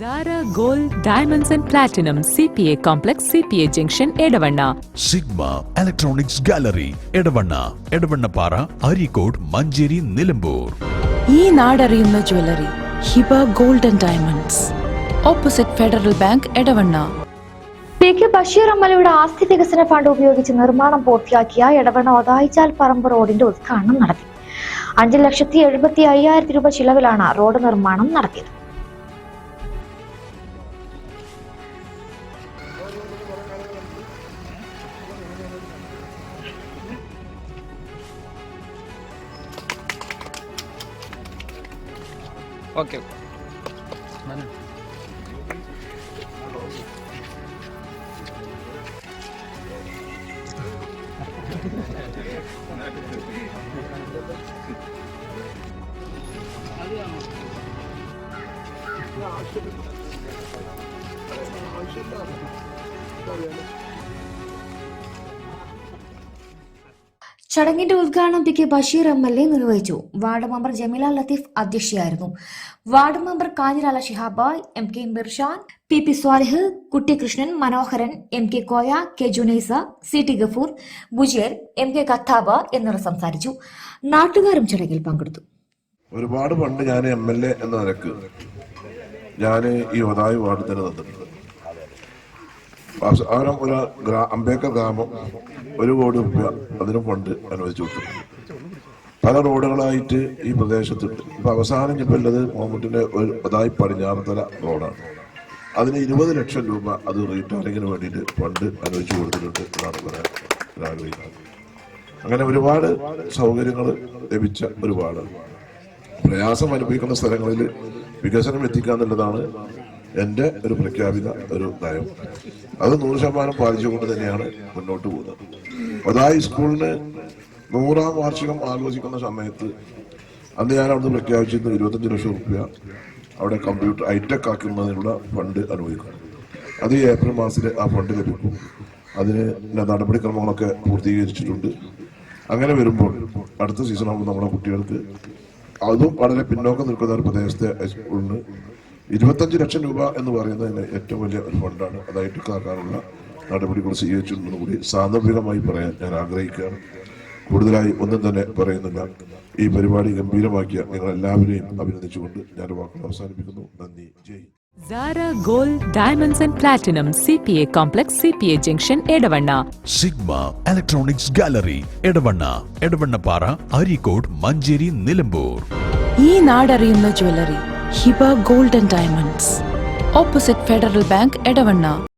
Sara gold diamonds and platinum C P A complex C P A junction Edavanna Sigma electronics gallery Edavanna Edavannappara Areekode Manjeri Nilambur ഈ നാടറിയുന്ന jewellery Hiba gold and diamonds opposite Federal Bank Edavanna P K Basheer അമ്മലയുടെ ആസ്തി വികസന fund ഉപയോഗിച്ച് നിർമ്മാണം പൂർത്തിയാക്കിയ എടവണ്ണ ഒതായിച്ചാൽ പറമ്പ് റോഡിന്റെ ഉദ്ഘാടനം നടത്തി. അഞ്ച് ലക്ഷത്തി എഴുപത്തി അയ്യായിരത്തി രൂപ ചിലവിലാണ് റോഡ് നിർമ്മാണം നടത്തിയത്. ಓಕೆ ಆಶೀರ್ವಾದ ചടങ്ങിന്റെ ഉദ്ഘാടനം P K Basheer M L A നിർവഹിച്ചു. Ward member Jameela Latheef അധ്യക്ഷയായിരുന്നു. Ward member Kanjirala Shihab M K Mirshan P P Swalih Kuttikrishnan Manoharan M K Koya K Junaisa C T Gafoor Bujer M K Kathaba എന്നിവർ സംസാരിച്ചു. നാട്ടുകാരും ചടങ്ങിൽ പങ്കെടുത്തു. ഒരുപാട് പണ്ട് ഞാൻ M L A എന്ന നിലയ്ക്ക് ഞാൻ ഈ ഒതായി വാർഡ് തന്നെ നിന്നിട്ടുണ്ട്. ഗ്രാ അംബേദ്കർ ഗ്രാമം ഒരു കോടി രൂപ അതിന് ഫണ്ട് അനുവദിച്ചു വിട്ടു പല റോഡുകളായിട്ട് ഈ പ്രദേശത്തുണ്ട്. ഇപ്പൊ അവസാനം ഇപ്പൊ ഉള്ളത് മോമറ്റിന്റെ ഒരു അതായി പടിഞ്ഞാറത്തല റോഡാണ്. അതിന് ഇരുപത് ലക്ഷം രൂപ അത് റീടാറിങ്ങിന് വേണ്ടിയിട്ട് ഫണ്ട് അനുവദിച്ചു കൊടുത്തിട്ടുണ്ട് എന്നാണ് പറയാൻ ആഗ്രഹിക്കുന്നത് അങ്ങനെ ഒരുപാട് സൗകര്യങ്ങൾ ലഭിച്ച ഒരുപാട്. പ്രയാസം അനുഭവിക്കുന്ന സ്ഥലങ്ങളിൽ വികസനം എത്തിക്കുക എന്നുള്ളതാണ് എന്റെ ഒരു പ്രഖ്യാപിത ഒരു നയം. അത് നൂറ് ശതമാനം പാലിച്ചുകൊണ്ട് തന്നെയാണ് മുന്നോട്ട് പോകുന്നത്. അതായത് സ്കൂളിന് നൂറാം വാർഷികം ആലോചിക്കുന്ന സമയത്ത് അന്ന് ഞാൻ അവിടുന്ന് പ്രഖ്യാപിച്ചിരുന്ന ഇരുപത്തഞ്ച് ലക്ഷം റുപ്യ അവിടെ കമ്പ്യൂട്ടർ ഹൈടെക് ആക്കുന്നതിനുള്ള ഫണ്ട് അനുവദിക്കും. അത് ഏപ്രിൽ മാസത്തിൽ ആ ഫണ്ട് ലഭിക്കും. അതിന് നടപടിക്രമങ്ങളൊക്കെ പൂർത്തീകരിച്ചിട്ടുണ്ട്. അങ്ങനെ വരുമ്പോൾ അടുത്ത സീസൺ ആകുമ്പോൾ നമ്മുടെ കുട്ടികൾക്ക് അതും വളരെ പിന്നോക്കം നിൽക്കുന്ന ഒരു പ്രദേശത്തെ സ്കൂളിന് ഇരുപത്തഞ്ച് ലക്ഷം രൂപ എന്ന് പറയുന്നതിന് ഏറ്റവും വലിയ ഒരു ഫണ്ടാണ് അതായിട്ട് കാക്കാനുള്ള നടപടികൾ സ്വീകരിച്ചിട്ടുണ്ടെന്ന് കൂടി സാന്ദർഭികമായി പറയാൻ ഞാൻ ആഗ്രഹിക്കുകയാണ്. കൂടുതലായി ഒന്നും തന്നെ പറയുന്നില്ല. ഈ പരിപാടി ഗംഭീരമാക്കിയ നിങ്ങൾ എല്ലാവരെയും അഭിനന്ദിച്ചുകൊണ്ട് ഞാൻ വാക്കുകൾ അവസാനിപ്പിക്കുന്നു. നന്ദി. ജയ് Sara gold diamonds and platinum C P A complex C P A junction Edavanna Sigma electronics gallery Edavanna Edavannappara Areekode Manjeri Nilambur ഈ നാടറിയുന്ന jewellery Hiba gold and diamonds. Opposite Federal Bank Edavanna.